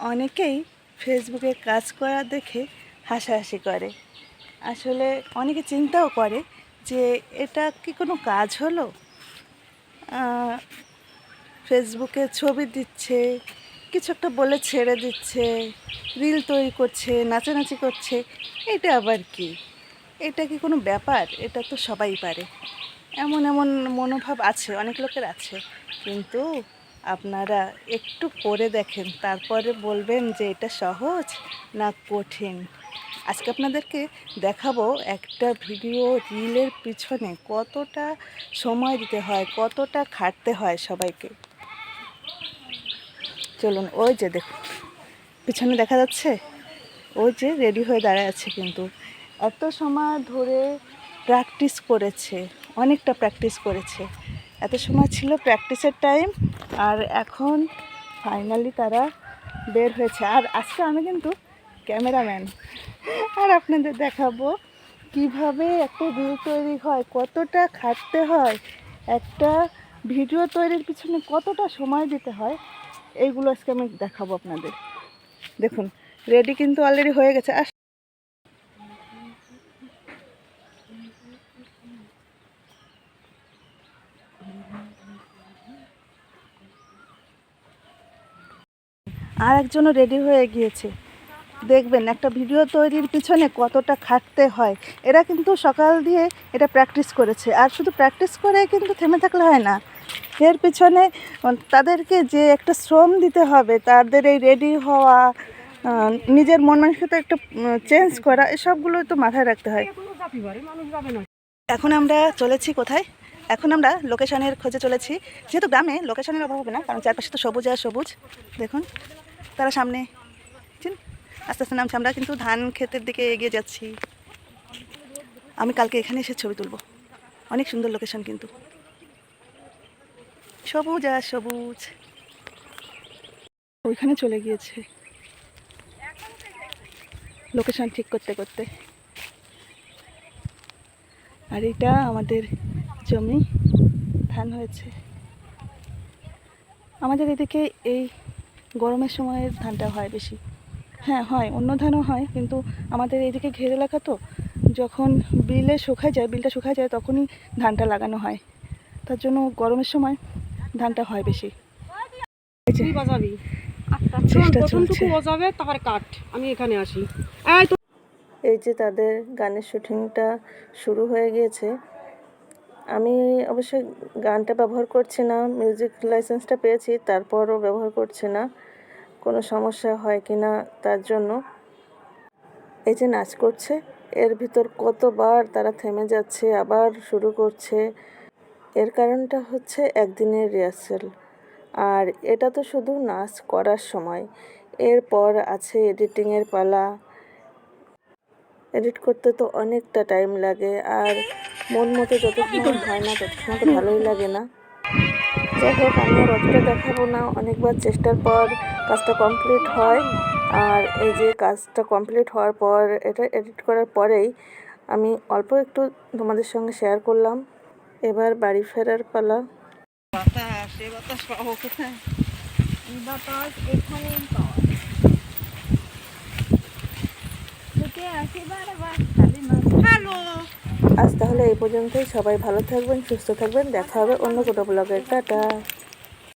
অনেকেই ফেসবুকে কাজ করা দেখে হাসাহাসি করে। আসলে অনেকে চিন্তাও করে যে, এটা কি কোনো কাজ হলো? ফেসবুকে ছবি দিচ্ছে, কিছু একটা বলে ছেড়ে দিচ্ছে, রিল তৈরি করছে, নাচানাচি করছে, এটা আবার কি? এটা কি কোনো ব্যাপার? এটা তো সবাই পারে। এমন এমন মনোভাব আছে, অনেক লোকের আছে। কিন্তু আপনারা একটু করে দেখেন, তারপরে বলবেন যে এটা সহজ না কঠিন। আজকে আপনাদেরকে দেখাবো একটা ভিডিও রিলের পিছনে কতটা সময় দিতে হয়, কতটা খাটতে হয় সবাইকে। চলুন, ওই যে দেখুন, পিছনে দেখা যাচ্ছে? ওই যে রেডি হয়ে দাঁড়ায় আছে কিন্তু। এত সময় ধরে প্র্যাকটিস করেছে, অনেকটা প্র্যাকটিস করেছে। এত সময় ছিল প্র্যাকটিসের টাইম আর এখন ফাইনালি তারা বের হয়েছে। আর আজকে আমি কিন্তু ক্যামেরাম্যান। আর আপনাদের দেখাবো কীভাবে একটা ভিডিও তৈরি হয়, কতটা খাটতে হয়, একটা ভিডিও তৈরির পিছনে কতটা সময় দিতে হয়, এইগুলো আজকে আমি দেখাবো আপনাদের। দেখুন রেডি কিন্তু অলরেডি হয়ে গেছে। আর আর একজনও রেডি হয়ে গিয়েছে। দেখবেন একটা ভিডিও তৈরির পিছনে কতটা খাটতে হয়। এরা কিন্তু সকাল দিয়ে এটা প্র্যাকটিস করেছে। আর শুধু প্র্যাকটিস করে কিন্তু থেমে থাকলে হয় না। এর পিছনে তাদেরকে যে একটা শ্রম দিতে হবে তাদের এই রেডি হওয়া নিজের মন মানসিকতা একটা চেঞ্জ করা এসবগুলো তো মাথায় রাখতে হয়। এখন আমরা চলেছি কোথায়? এখন আমরা লোকেশনের খোঁজে চলেছি। যেহেতু গ্রামে লোকেশনের অভাব হবে না, কারণ চারপাশে তো সবুজ আর সবুজ। দেখুন, তারা সামনে আস্তে আস্তে নামছে। আমরা কিন্তু ধান ক্ষেতের দিকে এগিয়ে যাচ্ছি। আমি কালকে এখানে এসে ছবি তুলব। অনেক সুন্দর লোকেশন কিন্তু। সবুজ আর সবুজ। ওইখানে চলে গিয়েছে। লোকেশন ঠিক করতে করতে। আর এটা আমাদের জমি ধান হয়েছে। আমাদের এদিকে এই গরমের সময় ধানটা হয় বেশি। হ্যাঁ হয় অন্য ধানও হয় কিন্তু আমাদের এইদিকে ঘের এলাকা তো যখন বিলে শুকায় যায় বিলটা শুকায় যায় তখনই ধানটা লাগানো হয়। তার জন্য গরমের সময় ধানটা হয় বেশি। এই যে এই যে তাদের গানের শুটিংটা শুরু হয়ে গিয়েছে। আমি অবশ্যই গানটা ব্যবহার করছি না মিউজিক লাইসেন্সটা পেয়েছি, তারপরও ব্যবহার করছি না। কোনো সমস্যা হয় কি না, তার জন্য। এই যে নাচ করছে, এর ভিতর কতবার তারা থেমে যাচ্ছে, আবার শুরু করছে, এর কারণটা হচ্ছে একদিনের রিহার্সেল আর এটা তো শুধু নাচ করার সময়, এরপর আছে এডিটিংয়ের পালা এডিট করতে তো অনেকটা টাইম লাগে আর মন মতো যতক্ষণ হয় না ততক্ষণ তো ভালোই লাগে না। যাই হোক, আমি আর অতটা দেখাবো না। অনেকবার চেষ্টার পর কাজটা কমপ্লিট হয়। আর এই যে কাজটা কমপ্লিট হওয়ার পর, এটা এডিট করার পরেই আমি অল্প একটু তোমাদের সঙ্গে শেয়ার করলাম। এবার বাড়ি ফেরার পালা। বাতাস এখানেই পাওয়া আজ তাহলে এই পর্যন্তই। সবাই ভালো থাকবেন, সুস্থ থাকবেন। দেখা হবে অন্য কোনো ব্লগের টাটা।